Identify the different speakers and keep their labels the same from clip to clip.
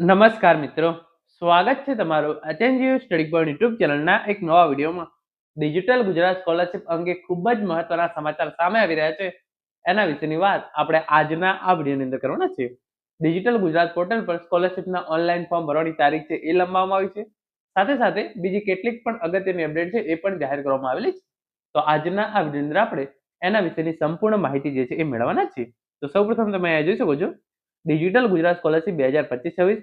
Speaker 1: નમસ્કાર મિત્રો. સ્વાગત છે તમારું અચેન્જીયુ સ્ટડી પોઈન્ટ યુટ્યુબ ચેનલના એક નવા વિડીયોમાં. ડિજિટલ ગુજરાત સ્કોલરશિપ અંગે ખૂબ જ મહત્વના સમાચાર સામે આવી રહ્યા છે. એના વિશેની વાત આપણે આજના આ વિડીયોની અંદર કરવાના છે ડિજિટલ ગુજરાત પોર્ટલ પર સ્કોલરશિપના ઓનલાઈન ફોર્મ ભરવાની તારીખ છે એ લંબાવવામાં આવી છે. સાથે સાથે બીજી કેટલીક પણ અગત્યની અપડેટ છે એ પણ જાહેર કરવામાં આવેલી છે. તો આજના આ વિડીયોની અંદર આપણે એના વિશેની સંપૂર્ણ માહિતી જે છે એ મેળવવાના છીએ. તો સૌપ્રથમ તમે અહીંયા જોઈ શકો છો. ડિજિટલ ગુજરાત સ્કોલરશિપ બે હજાર પચીસ છવ્વીસ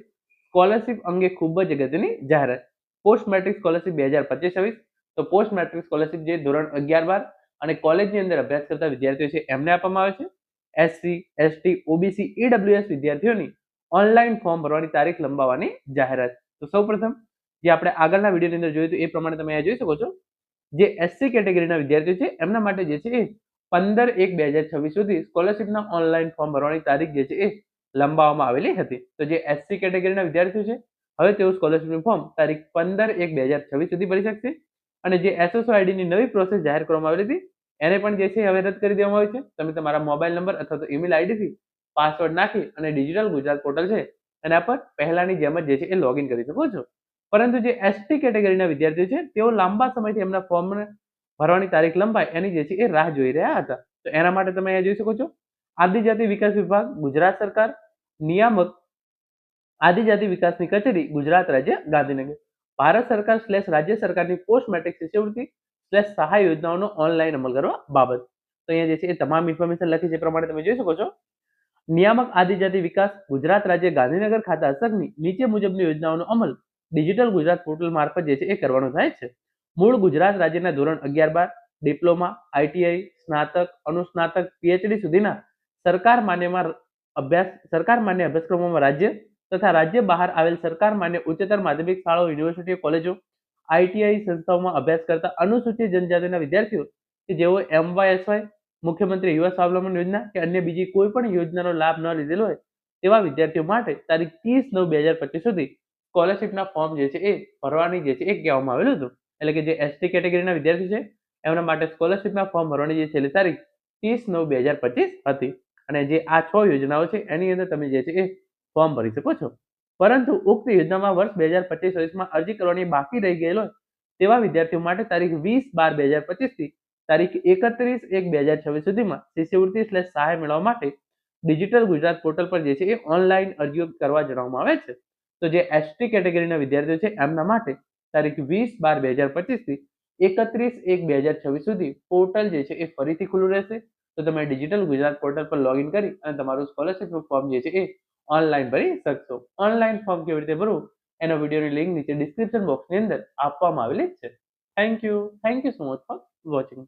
Speaker 1: સ્કોલરશિપ અંગે ખૂબ જ અગત્યની જાહેરાત. પોસ્ટ મેટ્રિક સ્કોલરશિપ બે હજાર પચીસ છવ્વીસ તો પોસ્ટ મેટ્રિક સ્કોલરશિપ જે ધોરણ અગિયાર બાર અને કોલેજની અંદર અભ્યાસ કરતા વિદ્યાર્થીઓ છે, એમને આપવામાં આવે છે. એસસી એસટી ઓબીસી ઈડબ્લ્યુએસ વિદ્યાર્થીઓની ઓનલાઈન ફોર્મ ભરવાની તારીખ લંબાવવાની જાહેરાત. તો સૌપ્રથમ જે આપણે આગળના વિડીયોની અંદર જોયું હતું, એ પ્રમાણે તમે અહીંયા જોઈ શકો છો. જે એસસી કેટેગરીના વિદ્યાર્થીઓ છે, એમના માટે જે છે એ પંદર એક બે હજાર છવ્વીસ સુધી સ્કોલરશિપના ઓનલાઈન ફોર્મ ભરવાની તારીખ જે છે એ લંબાવવામાં આવેલી હતી. તો જે એસસી કેટેગરીના વિદ્યાર્થીઓ છે, હવે તેઓ સ્કોલરશિપનું ફોર્મ તારીખ પંદર એક બે હજાર છવ્વીસ સુધી ભરી શકશે. અને જે એસએસઓ આઈડીની નવી પ્રોસેસ જાહેર કરવામાં આવેલી હતી, એને પણ જે છે હવે રદ કરી દેવામાં આવી છે. તમે તમારા મોબાઈલ નંબર અથવા તો ઈમેલ આઈડીથી પાસવર્ડ નાખી અને ડિજિટલ ગુજરાત પોર્ટલ છે, એના પર પહેલાની જેમ જ જે છે એ લોગિન કરી શકો છો. પરંતુ જે એસટી કેટેગરીના વિદ્યાર્થીઓ છે, તેઓ લાંબા સમયથી એમના ફોર્મને ભરવાની તારીખ લંબાય, એની જે છે એ રાહ જોઈ રહ્યા હતા. તો એના માટે તમે અહીંયા જોઈ શકો છો. આદિજાતિ વિકાસ વિભાગ, ગુજરાત સરકાર નિયામક આદિજાતિ વિકાસની કચેરી ગુજરાત રાજ્ય ગાંધીનગર. ભારત સરકાર સ્લેશ રાજ્ય સરકારની પોસ્ટ મેટ્રિક શિષ્યવૃત્તિ સ્લેશ સહાય યોજનાઓનો ઓનલાઈન અમલ કરવા બાબત. તો અહીંયા જે છે એ તમામ ઇન્ફોર્મેશન લખી છે પ્રમાણે તમે જોઈ શકો છો. નિયામક આદિજાતિ વિકાસ ગુજરાત રાજ્ય ગાંધીનગર ખાતા હસ્તકની નીચે મુજબની યોજનાઓનો અમલ ડિજિટલ ગુજરાત પોર્ટલ મારફત જે છે એ કરવાનો થાય છે. મૂળ ગુજરાત રાજ્યના ધોરણ અગિયાર બાર ડિપ્લોમા આઈટીઆઈ સ્નાતક, અનુસ્નાતક પીએચડી સુધીના સરકાર માન્યમાં અભ્યાસ, સરકાર માન્ય અભ્યાસક્રમોમાં રાજ્ય તથા રાજ્ય બહાર આવેલ સરકાર માન્ય ઉચ્ચતર માધ્યમિક શાળાઓ, યુનિવર્સિટીઓ, કોલેજો આઈટીઆઈ સંસ્થાઓમાં અભ્યાસ કરતા અનુસૂચિત જનજાતિના વિદ્યાર્થીઓ કે જેઓ એમવાયએસવાય મુખ્યમંત્રી યુવા સ્વાવલંબન યોજના કે અન્ય બીજી કોઈ પણ યોજનાનો લાભ ન લીધેલો હોય તેવા વિદ્યાર્થીઓ માટે તારીખ ત્રીસ નવ બે હજાર પચીસ સુધી સ્કોલરશિપના ફોર્મ જે છે એ ભરવાની જે છે એ કહેવામાં આવેલું હતું. એટલે કે જે એસટી કેટેગરીના વિદ્યાર્થી છે, એમના માટે સ્કોલરશિપના ફોર્મ ભરવાની જે છેલ્લી તારીખ ત્રીસ નવ બે હજાર પચીસ હતી. અને જે આ છ યોજનાઓ છે, એની અંદર તમે જે છે એ ફોર્મ ભરી શકો છો. પરંતુ ઉક્ત યોજનામાં વર્ષ બે હજાર પચીસ અરજી કરવાની બાકી રહી ગયેલો તેવા વિદ્યાર્થીઓ માટે તારીખ વીસ બાર બે હજાર પચીસથી તારીખ એકત્રીસ એક બે હજાર છવ્વીસ સુધીમાં શિષ્યવૃત્તિ સ્લેશ સહાય મેળવવા માટે ડિજિટલ ગુજરાત પોર્ટલ પર જે છે એ ઓનલાઈન અરજીઓ કરવા જણાવવામાં આવે છે. તો જે એસટી કેટેગરીના વિદ્યાર્થીઓ છે, એમના માટે તારીખ વીસ બાર બે હજાર પચીસથી એકત્રીસ એક બે હજાર છવ્વીસ સુધી પોર્ટલ જે છે એ ફરીથી ખુલ્લું રહેશે. તો તમે ડિજિટલ ગુજરાત પોર્ટલ પર લોગિન કરી અને તમારું સ્કોલરશિપનું ફોર્મ જે છે એ ઓનલાઈન ભરી શકશો. ઓનલાઈન ફોર્મ કેવી રીતે ભરવું? એનો વિડીયોની લિંક નીચે ડિસ્ક્રિપ્શન બોક્સની અંદર આપવામાં આવેલી છે. Thank you thank you so much for watching